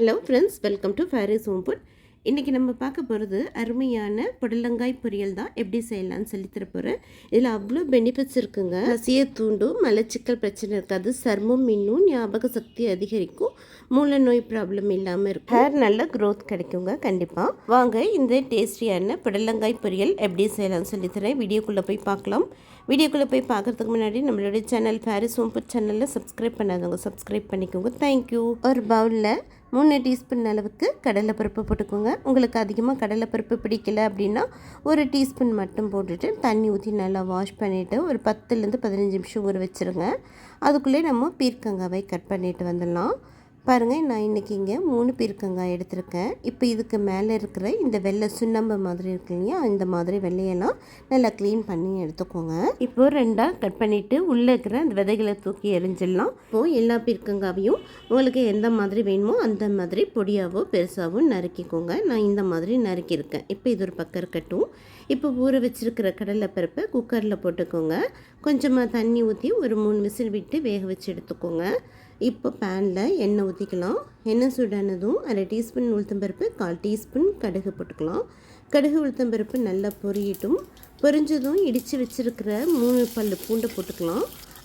Hello friends welcome to Fairy's home food இன்றைக்கி நம்ம பார்க்க போகிறது அருமையான புடலங்காய் பொரியல் தான். எப்படி செய்யலாம்னு சொல்லி தரப்போகிறேன் இதில் அவ்வளோ பெனிஃபிட்ஸ் இருக்குங்க. பசிய தூண்டும் மலச்சிக்கல் பிரச்சனை இருக்காது. சர்மம் இன்னும் ஞாபக சக்தி அதிகரிக்கும். மூல நோய் ப்ராப்ளம் இல்லாமல் இருக்கும். ஹேர் நல்ல க்ரோத் கிடைக்குங்க கண்டிப்பாக வாங்க இந்த டேஸ்டியான புடலங்காய் பொரியல் எப்படி செய்யலாம்னு சொல்லி தரேன். வீடியோக்குள்ளே போய் பார்க்கலாம். வீடியோக்குள்ளே போய் பார்க்குறதுக்கு முன்னாடி நம்மளுடைய சேனல் ஃபேரிஸ் ஹோம் சேனலில் சப்ஸ்கிரைப் பண்ணாதவங்க சப்ஸ்கிரைப் பண்ணிக்கோங்க. தேங்க்யூ ஒரு பவுலில் மூணு டீஸ்பூன் அளவுக்கு கடலைப்பருப்பு போட்டுக்கோங்க. உங்களுக்கு அதிகமாக கடலைப்பருப்பு பிடிக்கல அப்படின்னா ஒரு டீஸ்பூன் மட்டும் போட்டுட்டு தண்ணி ஊற்றி நல்லா வாஷ் பண்ணிவிட்டு ஒரு பத்துலேருந்து பதினஞ்சு நிமிஷம் ஊற வச்சுருங்க. அதுக்குள்ளேயே நம்ம பீர்க்கங்காவை கட் பண்ணிட்டு வந்துடலாம். பாருங்கள் நான் இன்றைக்கி இங்கே மூணு பீர்க்கங்காய் எடுத்திருக்கேன். இப்போ இதுக்கு மேலே இருக்கிற இந்த வெள்ளை சுண்ணம்பு மாதிரி இருக்கு இல்லையா இந்த மாதிரி வெள்ளையெல்லாம் நல்லா க்ளீன் பண்ணி எடுத்துக்கோங்க. இப்போது ரெண்டாக கட் பண்ணிவிட்டு உள்ளே இருக்கிற அந்த விதைகளை தூக்கி எரிஞ்சிடலாம் இப்போது எல்லா பீர்க்கங்காவையும் உங்களுக்கு எந்த மாதிரி வேணுமோ அந்த மாதிரி பொடியாவோ பெருசாகவோ நறுக்கிக்கோங்க. நான் இந்த மாதிரி நறுக்கியிருக்கேன். இப்போ இது ஒரு பக்கம் இருக்கட்டும். இப்போ ஊற வச்சுருக்கிற கடலைப்பருப்பை குக்கரில் போட்டுக்கோங்க. கொஞ்சமாக தண்ணி ஊற்றி ஒரு மூணு விசில் விட்டு வேக வச்சு எடுத்துக்கோங்க. இப்போ பேனில் எண்ணெய் ஊற்றிக்கலாம் எண்ணெய் சூடானதும் அரை டீஸ்பூன் உளுத்தம்பருப்பு கால் டீஸ்பூன் கடுகு போட்டுக்கலாம். கடுகு உளுத்தம்பருப்பு நல்லா பொரியட்டும். பொரிஞ்சதும் இடித்து வச்சுருக்கிற மூணு பல் பூண்டை போட்டுக்கலாம்.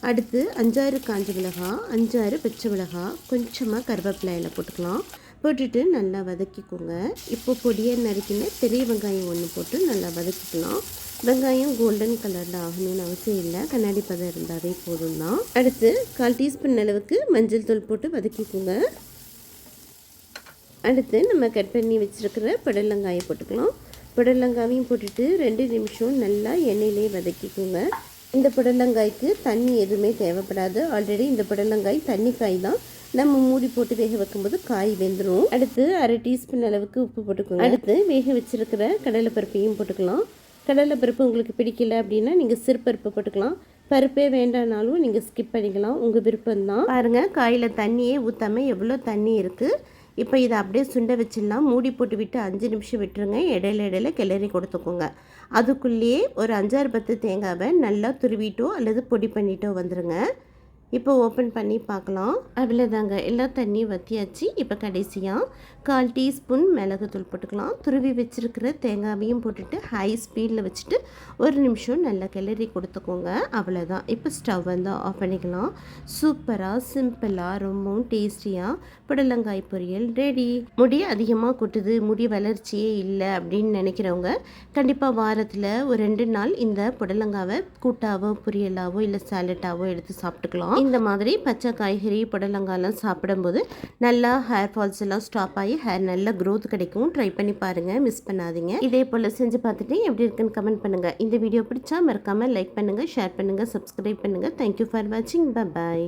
அடுத்து அஞ்சாறு காஞ்ச மிளகாய் அஞ்சாறு பச்சை மிளகாய் கொஞ்சமாக கருவேப்பிலையில் போட்டுக்கலாம். போட்டுட்டு நல்லா வதக்கிக்கோங்க. இப்போ பொடியை நறுக்கின பெரிய வெங்காயம் ஒன்று போட்டு நல்லா வதக்கிக்கலாம். வெங்காயம் கோல்டன் கலரில் ஆகணும்னு அவசியம் இல்லை. கண்ணாடி பதம் இருந்தாவே போதும் தான். அடுத்து கால் டீஸ்பூன் அளவுக்கு மஞ்சள் தூள் போட்டு வதக்கிக்கோங்க. அடுத்து நம்ம கட் பண்ணி வச்சுருக்கிற புடலங்காயை போட்டுக்கலாம். புடலங்காயும் போட்டுட்டு ரெண்டு நிமிஷம் நல்லா எண்ணெயிலே வதக்கிக்கோங்க. இந்த புடலங்காய்க்கு தண்ணி எதுவுமே தேவைப்படாது. ஆல்ரெடி இந்த புடலங்காய் தண்ணி காய் தான். நம்ம மூடி போட்டு வேக வைக்கும்போது காய் வெந்துடும் அடுத்து அரை டீஸ்பூன் அளவுக்கு உப்பு போட்டுக்கோங்க. அடுத்து வேக வச்சிருக்கிற கடலைப்பருப்பையும் போட்டுக்கலாம். கடலைப்பருப்பு உங்களுக்கு பிடிக்கல அப்படின்னா நீங்கள் சிறுபருப்பு போட்டுக்கலாம். பருப்பே வேண்டானாலும் நீங்கள் ஸ்கிப் பண்ணிக்கலாம். உங்கள் விருப்பம் தான் பாருங்கள் காயில் தண்ணியே ஊற்றாமல் எவ்வளோ தண்ணி இருக்குது இப்போ இதை அப்படியே சுண்டை வச்சிடலாம். மூடி போட்டு விட்டு அஞ்சு நிமிஷம் விட்டுருங்க. இடையில இடையில கிளறி கொடுத்துக்கோங்க. அதுக்குள்ளேயே ஒரு அஞ்சாறு பத்து தேங்காவை நல்லா துருவிட்டோ அல்லது பொடி பண்ணிட்டோ வந்துடுங்க இப்போ ஓப்பன் பண்ணி பார்க்கலாம். அவ்வளோதாங்க எல்லா தண்ணியும் வற்றியாச்சு இப்போ கடைசியாக கால் டீஸ்பூன் மிளகுத்தூள் போட்டுக்கலாம். துருவி வச்சுருக்கிற தேங்காயையும் போட்டுட்டு ஹை ஸ்பீடில் வச்சுட்டு ஒரு நிமிஷம் நல்லா கிளறி கொடுத்துக்கோங்க. அவ்வளோதான் இப்போ ஸ்டவ் வந்து ஆஃப் பண்ணிக்கலாம். சூப்பராக சிம்பிளாக ரொம்பவும் டேஸ்டியாக புடலங்காய் பொரியல் ரெடி. முடி அதிகமாக கொட்டுது முடி வளர்ச்சியே இல்லை அப்படின்னு நினைக்கிறவங்க கண்டிப்பாக வாரத்தில் ஒரு ரெண்டு நாள் இந்த புடலங்காவை கூட்டாவோ பொரியலாவோ இல்லை சாலட்டாவோ எடுத்து சாப்பிட்டுக்கலாம். இந்த மாதிரி பச்சை காய்கறி புடலங்காயெல்லாம் சாப்பிடும்போது நல்லா ஹேர் ஃபால்ஸ் எல்லாம் ஸ்டாப் ஆகி ஹேர் நல்ல க்ரோத் கிடைக்கும். ட்ரை பண்ணி பாருங்கள் மிஸ் பண்ணாதீங்க. இதே போல் செஞ்சு பார்த்துட்டு எப்படி இருக்குன்னு கமெண்ட் பண்ணுங்கள் இந்த வீடியோ பிடிச்சா மறக்காமல் லைக் பண்ணுங்கள் ஷேர் பண்ணுங்கள் சப்ஸ்கிரைப் பண்ணுங்கள் தேங்க்யூ ஃபார் வாட்சிங் பாய்